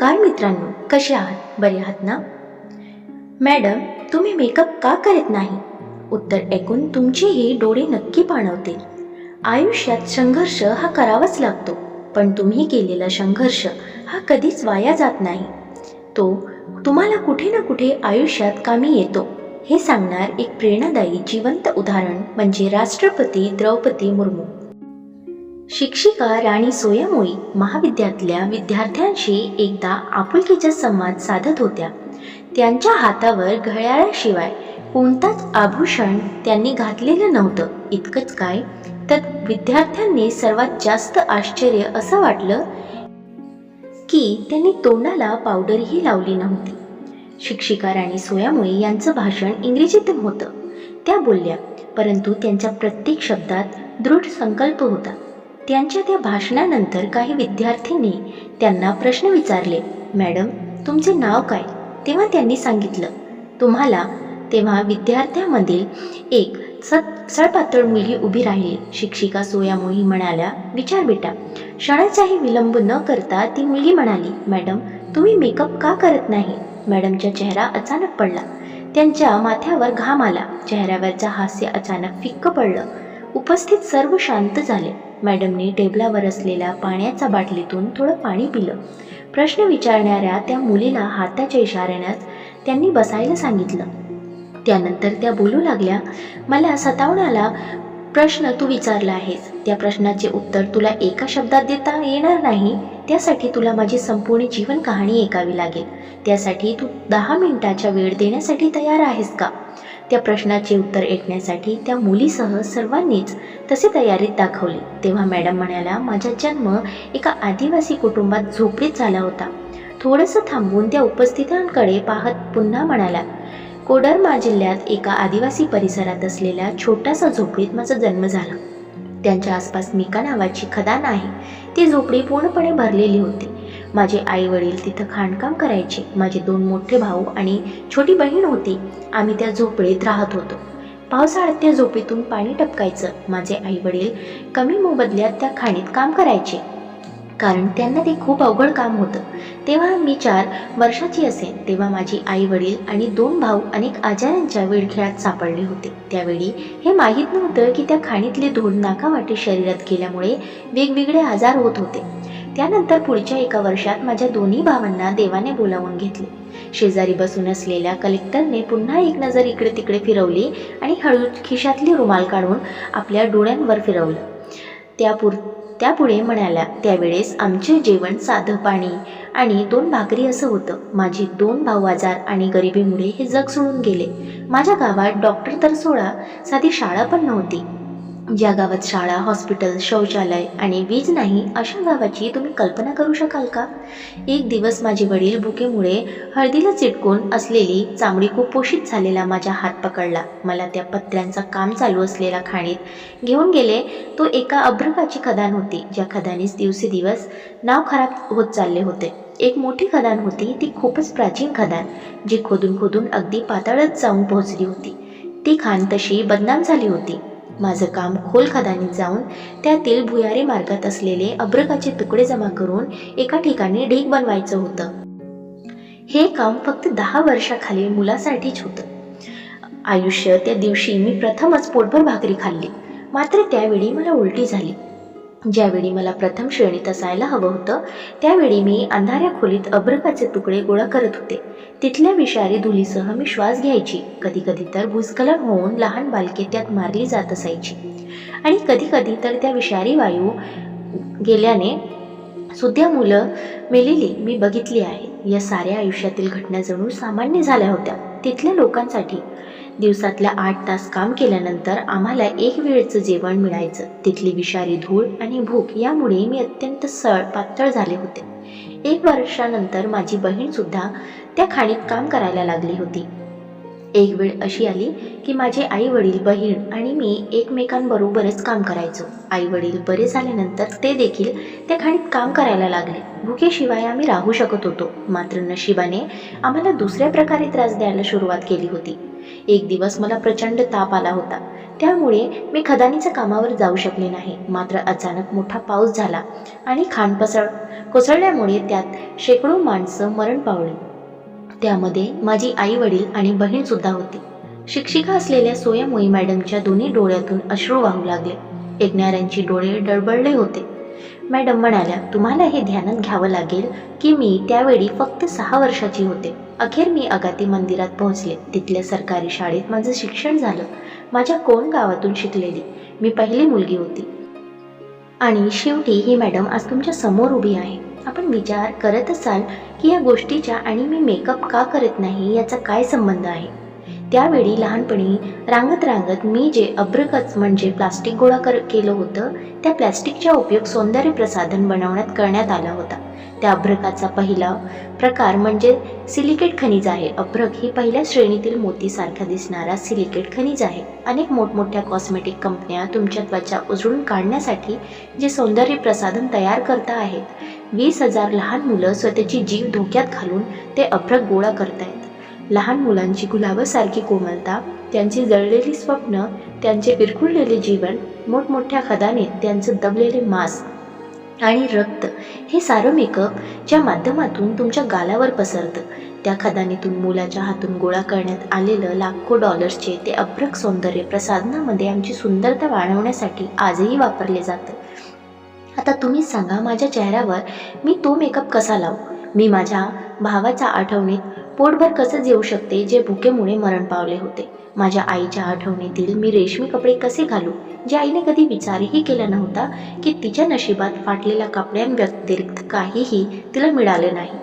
नमस्कार मित्रांनो कसे आहात? बरे आहात ना? मॅडम तुम्ही मेकअप का करत नाही? उत्तर ऐकून तुमचेही डोळे नक्की पाणवतील आयुष्यात संघर्ष हा करावाच लागतो पण तुम्ही केलेला संघर्ष हा कधीच वाया जात नाही. तो तुम्हाला कुठे ना कुठे आयुष्यात कामी येतो हे सांगणार एक प्रेरणादायी जिवंत उदाहरण म्हणजे राष्ट्रपती द्रौपदी मुर्मू. शिक्षिका राणी सोयामोई महाविद्यातल्या विद्यार्थ्यांशी एकदा आपुलकीचा संवाद साधत होत्या. त्यांच्या हातावर घड्याळाशिवाय कोणताच आभूषण त्यांनी घातलेलं नव्हतं. इतकंच काय? तर विद्यार्थ्यांनी सर्वात जास्त आश्चर्य असं वाटलं की त्यांनी तोंडाला पावडरही लावली नव्हती. शिक्षिका राणी सोयामुळे यांचं भाषण इंग्रजीतून होतं. त्या बोलल्या परंतु त्यांच्या प्रत्येक शब्दात दृढ संकल्प होता. त्यांच्या त्या भाषणानंतर काही विद्यार्थ्यांनी त्यांना प्रश्न विचारले मॅडम तुमचे नाव काय? तेव्हा त्यांनी सांगितलं तुम्हाला तेव्हा विद्यार्थ्यामधील एक सत सळपातळ मुलगी उभी राहिली. शिक्षिका सोयामोही म्हणाल्या विचार बेटा. क्षणाचाही विलंब न करता ती मुलगी म्हणाली मॅडम तुम्ही मेकअप का करत नाही मॅडमचा चेहरा अचानक पडला. त्यांच्या माथ्यावर घाम आला. चेहऱ्यावरचं हास्य अचानक फिक्क पडलं. उपस्थित सर्व शांत झाले. मॅडमने टेबलावर असलेल्या पाण्याच्या बाटलीतून थोडं पाणी पिलं. प्रश्न विचारणाऱ्या त्या मुलीला हाताच्या इशाऱ्यानेच त्यांनी बसायला सांगितलं. त्यानंतर त्या बोलू लागल्या मला सतावण्याला प्रश्न तू विचारला आहेस. त्या प्रश्नाचे उत्तर तुला एका शब्दात देता येणार नाही. त्यासाठी तुला माझी संपूर्ण जीवन कहाणी ऐकावी लागेल. त्यासाठी तू दहा मिनिटाचा वेळ देण्यासाठी तयार आहेस का? त्या प्रश्नाचे उत्तर ऐकण्यासाठी त्या मुलीसह सर्वांनीच तसे तयारीत दाखवली. तेव्हा मॅडम म्हणाल्या माझा जन्म एका आदिवासी कुटुंबात झोपडीत झाला होता. थोडंसं थांबून त्या उपस्थितांकडे पाहत पुन्हा म्हणाल्या कोडरमा जिल्ह्यात एका आदिवासी परिसरात असलेल्या छोट्यासा झोपडीत माझा जन्म झाला. त्यांच्या आसपास मिका नावाची खदान आहे. ती झोपडी पूर्णपणे भरलेली होती. माझे आई वडील तिथं खाणकाम करायचे. माझे दोन मोठे भाऊ आणि छोटी बहीण होती. आम्ही त्या झोपडीत राहत होतो. पावसाळ्यात त्या झोपडीतून पाणी टपकायचं. माझे आई वडील कमी मोबदल्यात त्या खाणीत काम करायचे. कारण त्यांना ते खूप अवघड काम होतं. तेव्हा मी चार वर्षाची असेन. तेव्हा माझी आई वडील आणि दोन भाऊ अनेक आजारांच्या विळख्यात सापडले होते. त्यावेळी हे माहीत नव्हतं की त्या खाणीतले धूळ नाकावाटे शरीरात गेल्यामुळे वेगवेगळे आजार होत होते. त्यानंतर पुढच्या एका वर्षात माझ्या दोन्ही भावांना देवाने बोलावून घेतले. शेजारी बसून असलेल्या कलेक्टरने पुन्हा एक नजर इकडे तिकडे फिरवली आणि हळू खिशातली रुमाल काढून आपल्या डोळ्यांवर फिरवलं. त्यापुर त्यापुढे म्हणाल्या त्यावेळेस आमचे जेवण साधं पाणी आणि दोन भाकरी असं होतं. माझी दोन भाऊ आजार आणि गरिबीमुळे हे जग सोडून गेले. माझ्या गावात डॉक्टर तर सोळा साधी शाळा पण नव्हती. ज्या गावात शाळा हॉस्पिटल शौचालय आणि वीज नाही अशा गावाची तुम्ही कल्पना करू शकाल का? एक दिवस माझे वडील भुकेमुळे हळदीला चिटकून असलेली चामडी कुपोषित झालेला माझा हात पकडला. मला त्या पत्र्यांचा काम चालू असलेल्या खाणीत घेऊन गेले. तो एका अभ्रकाची खदान होती. ज्या खदानीस दिवसेदिवस नाव खराब होत चालले होते. एक मोठी खदान होती. ती खूपच प्राचीन खदान जी खोदून खोदून अगदी पातळत जाऊन पोहोचली होती. ती खाण तशी बदनाम झाली होती. माझं काम खोल खदानीत जाऊन त्यातील भुयारी मार्गात असलेले अभ्रकाचे तुकडे जमा करून एका ठिकाणी ढीक बनवायचं होतं. हे काम फक्त दहा वर्षाखालील मुलासाठीच होतं. आयुष्य त्या दिवशी मी प्रथमच पोटभर भाकरी खाल्ली. मात्र त्यावेळी मला उलटी झाली. ज्यावेळी मला प्रथम श्रेणीत असायला हवं होतं त्यावेळी मी अंधाऱ्या खोलीत अभ्रकाचे तुकडे गोळा करत होते. तिथल्या विषारी धुलीसह मी श्वास घ्यायची. कधी कधी तर भूस्खलन होऊन लहान बालके त्यात मारली जात असायची. आणि कधी कधी तर त्या विषारी वायू गेल्याने सुद्धा मुलं मेलेली मी बघितली आहे. या साऱ्या आयुष्यातील घटना जणू सामान्य झाल्या होत्या. तिथल्या लोकांसाठी दिवसातल्या आठ तास काम केल्यानंतर आम्हाला एक वेळचं जेवण मिळायचं. तिथली विषारी धूळ आणि भूक यामुळे मी अत्यंत सळ पातळ झाले होते. एक वर्षानंतर माझी बहीण सुद्धा त्या खाणीत काम करायला लागली होती. एक वेळ अशी आली की माझे आई वडील बहीण आणि मी एकमेकांबरोबरच काम करायचो. आई वडील बरे झाल्यानंतर ते देखील त्या खाणीत काम करायला लागले. भुकेशिवाय आम्ही राहू शकत होतो. मात्र नशिबाने आम्हाला दुसऱ्या प्रकारे त्रास द्यायला सुरुवात केली होती. एक दिवस मला प्रचंड ताप आला होता. त्यामुळे मी खदानीच्या कामावर जाऊ शकले नाही. मात्र अचानक मोठा पाऊस झाला आणि खाण पसळ कोसळल्यामुळे त्यात शेकडो माणसं मरण पावली. त्यामध्ये माझी आई वडील आणि बहीणसुद्धा होती. शिक्षिका असलेल्या सोयामोई मॅडमच्या दोन्ही डोळ्यातून अश्रू वाहू लागले. ऐकणाऱ्यांची डोळे डळबळले होते. मॅडम म्हणाल्या तुम्हाला हे ध्यानात घ्यावं लागेल की मी त्यावेळी फक्त सहा वर्षाची होते. अखेर मी अगाती मंदिरात पोहोचले. तिथल्या सरकारी शाळेत माझं शिक्षण झालं. माझ्या कोण गावातून शिकलेली? मी पहिली मुलगी होती. आणि शेवटी ही मॅडम आज तुमच्यासमोर उभी आहे. आपण विचार करत असाल की या गोष्टीच्या आणि मी मेकअप का करत नाही याचा काय संबंध आहे? त्यावेळी लहानपणी रांगत रांगत मी जे अभ्रकच म्हणजे प्लास्टिक गोळा कर केलं होतं त्या प्लॅस्टिकचा उपयोग सौंदर्य प्रसाधन बनवण्यात करण्यात आला होता. त्या अभ्रकाचा पहिला प्रकार म्हणजे सिलिकेट खनिज आहे. अभ्रक ही पहिल्या श्रेणीतील मोतीसारखा दिसणारा सिलिकेट खनिज आहे. अनेक मोठमोठ्या कॉस्मेटिक कंपन्या तुमच्या त्वचा उजळून काढण्यासाठी जे सौंदर्य प्रसाधन तयार करता आहेत. वीस हजार लहान मुलं स्वतःची जीव धोक्यात घालून ते अभ्रक गोळा करतायत. लहान मुलांची गुलाबासारखी कोमलता त्यांची जळलेली स्वप्न त्यांचे विरकुळलेले जीवन मोठमोठ्या खदानेत त्यांचं दबलेले मांस आणि रक्त हे सारं मेकअप ज्या माध्यमातून तुमच्या गालावर पसरतं. त्या खदानीतून मुलाच्या हातून गोळा करण्यात आलेलं लाखो डॉलर्सचे ते अभ्रक सौंदर्य प्रसाधनामध्ये आमची सुंदरता वाढवण्यासाठी आजही वापरले जातं. आता तुम्हीच सांगा माझ्या चेहऱ्यावर मी तो मेकअप कसा लावू? मी माझ्या भावाच्या आठवणीत पोटभर कसं जेवू शकते जे भुकेमुळे मरण पावले होते? माझ्या आईच्या आठवणीतील मी रेशमी कपडे कसे घालू? जे आईने कधी विचारही केला नव्हता की तिच्या नशिबात फाटलेल्या कपड्यांव्यतिरिक्त काहीही तिला मिळाले नाही.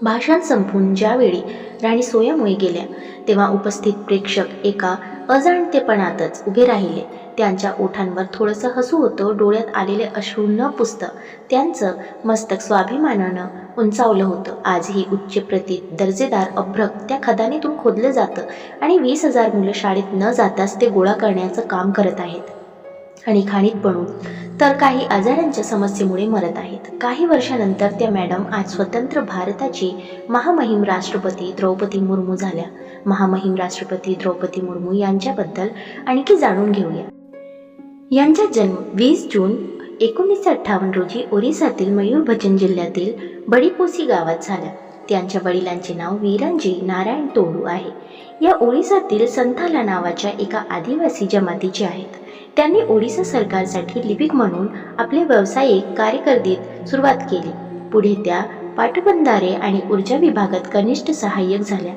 भाषण संपून ज्यावेळी राणी सोयामुळे गेल्या तेव्हा उपस्थित प्रेक्षक एका अजाणतेपणातच उभे राहिले. त्यांच्या ओठांवर थोडंसं हसू होतं डोळ्यात आलेले अश्रू न पुसतं त्यांचं मस्तक स्वाभिमानानं उंचावलं होतं. आजही उच्च प्रतीत दर्जेदार अभ्रक त्या खदानीतून खोदलं जातं आणि वीस हजार मुलं शाळेत न जाताच ते गोळा करण्याचं काम करत आहेत. आणि खाणीत पडून तर काही आजारांच्या समस्येमुळे मरत आहेत. काही वर्षानंतर त्या मॅडम आज स्वतंत्र भारताची महामहिम राष्ट्रपती द्रौपदी मुर्मू झाल्या. महामहिम राष्ट्रपती द्रौपदी मुर्मू यांच्याबद्दल आणखी जाणून घेऊया. यांचा जन्म वीस जून एकोणीसशे अठ्ठावन्न रोजी ओरिसातील मयूरभंजन जिल्ह्यातील बडीपोसी गावात झाला. त्यांच्या वडिलांचे नाव वीरांजी नारायण तोडू आहे. या ओडिसातील संथाला नावाच्या एका आदिवासी जमातीचे आहेत. त्यांनी ओडिसा सरकारसाठी लिपिक म्हणून आपले व्यावसायिक कारकिर्दीत सुरुवात केली. पुढे त्या पाटबंधारे आणि ऊर्जा विभागात कनिष्ठ सहाय्यक झाल्या.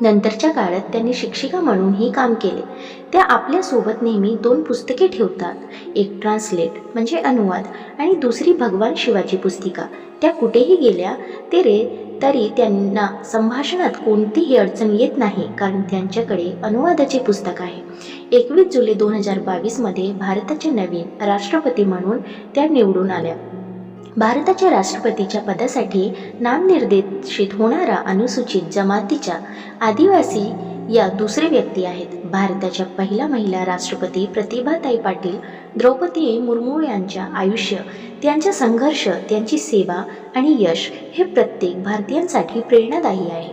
नंतरच्या काळात त्यांनी शिक्षिका म्हणूनही काम केले. त्या आपल्यासोबत नेहमी दोन पुस्तके ठेवतात. एक ट्रान्सलेट म्हणजे अनुवाद आणि दुसरी भगवान शिवाची पुस्तिका. त्या कुठेही गेल्या ते रे तरी त्यांना संभाषणात कोणतीही अडचण येत नाही कारण त्यांच्याकडे अनुवादाचे पुस्तक आहे. एकवीस जुलै दोन हजार बावीसमध्ये भारताचे नवीन राष्ट्रपती म्हणून त्या निवडून आल्या. भारताच्या राष्ट्रपतीच्या पदासाठी नामनिर्देशित होणारा अनुसूचित जमातीच्या आदिवासी या दुसरे व्यक्ती आहेत. भारताच्या पहिल्या महिला राष्ट्रपती प्रतिभाताई पाटील द्रौपदी मुर्मू यांच्या आयुष्य त्यांचा संघर्ष त्यांची सेवा आणि यश हे प्रत्येक भारतीयांसाठी प्रेरणादायी आहे.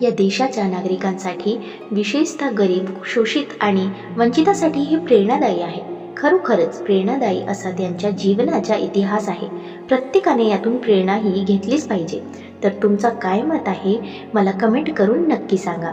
या देशाच्या नागरिकांसाठी विशेषतः गरीब शोषित आणि वंचितासाठी हे प्रेरणादायी आहे. खरोखरच प्रेरणादायी असा त्यांच्या जीवनाचा इतिहास आहे. प्रत्येकाने यातून प्रेरणाही घेतलीच पाहिजे. तर तुमचा काय मत आहे? मला कमेंट करून नक्की सांगा.